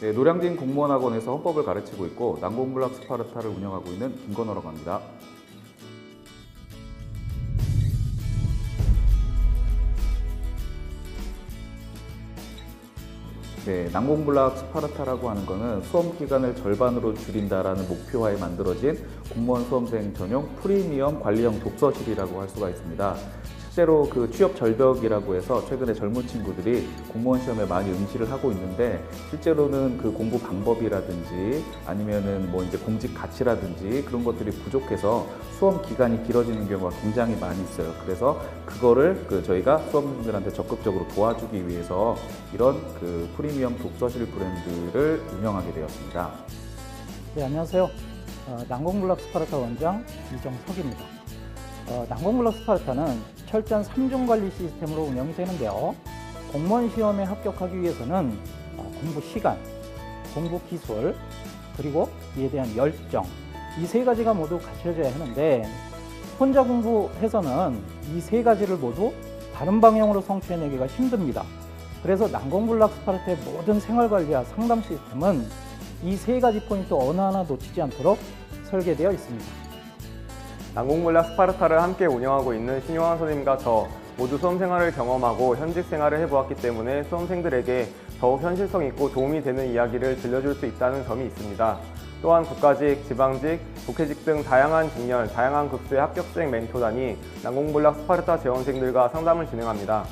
네, 노량진 공무원학원에서 헌법을 가르치고 있고 난공불락 스파르타를 운영하고 있는 김건호라고 합니다. 네, 난공불락 스파르타라고 하는 것은 수험 기간을 절반으로 줄인다라는 목표하에 만들어진 공무원 수험생 전용 프리미엄 관리형 독서실이라고 할 수가 있습니다. 실제로 그 취업 절벽이라고 해서 최근에 젊은 친구들이 공무원 시험에 많이 응시를 하고 있는데 실제로는 그 공부 방법이라든지 아니면은 뭐 이제 공직 가치라든지 그런 것들이 부족해서 수험 기간이 길어지는 경우가 굉장히 많이 있어요. 그래서 그거를 그 저희가 수험생들한테 적극적으로 도와주기 위해서 이런 그 프리미엄 독서실 브랜드를 운영하게 되었습니다. 네, 안녕하세요. 어, 난공블락 스파르타 원장 이정석입니다. 어, 난공블락 스파르타는 철저한 3중 관리 시스템으로 운영이 되는데요. 공무원 시험에 합격하기 위해서는 어, 공부 시간, 공부 기술, 그리고 이에 대한 열정, 이 세 가지가 모두 갖춰져야 하는데 혼자 공부해서는 이 세 가지를 모두 다른 방향으로 성취해내기가 힘듭니다. 그래서 난공불락 스파르타의 모든 생활관리와 상담 시스템은 이 세 가지 포인트 어느 하나 놓치지 않도록 설계되어 있습니다. 난공불락 스파르타를 함께 운영하고 있는 신용환 선생님과 저 모두 수험 생활을 경험하고 현직 생활을 해보았기 때문에 수험생들에게 더욱 현실성 있고 도움이 되는 이야기를 들려줄 수 있다는 점이 있습니다. 또한 국가직, 지방직, 독해직 등 다양한 직렬, 다양한 급수의 합격생 멘토단이 난공불락 스파르타 재원생들과 상담을 진행합니다.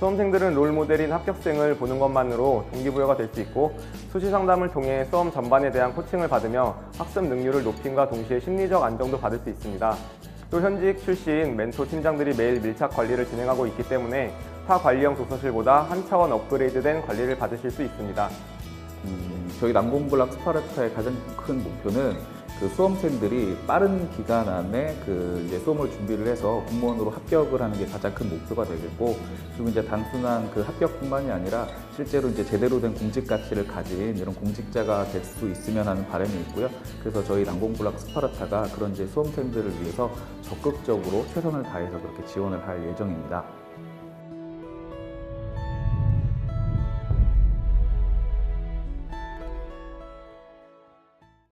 수험생들은 롤 모델인 합격생을 보는 것만으로 동기부여가 될 수 있고 수시 상담을 통해 수험 전반에 대한 코칭을 받으며 학습 능률을 높임과 동시에 심리적 안정도 받을 수 있습니다. 또 현직 출신 멘토 팀장들이 매일 밀착 관리를 진행하고 있기 때문에 타 관리형 도서실보다 한 차원 업그레이드된 관리를 받으실 수 있습니다. 음, 저희 난공불락 스파르타의 가장 큰 목표는 그 수험생들이 빠른 기간 안에 그 이제 수험을 준비를 해서 공무원으로 합격을 하는 게 가장 큰 목표가 되겠고 그리고 이제 단순한 그 합격뿐만이 아니라 실제로 이제 제대로 된 공직 가치를 가진 이런 공직자가 될 수 있으면 하는 바람이 있고요. 그래서 저희 난공불락 스파르타가 그런 이제 수험생들을 위해서 적극적으로 최선을 다해서 그렇게 지원을 할 예정입니다.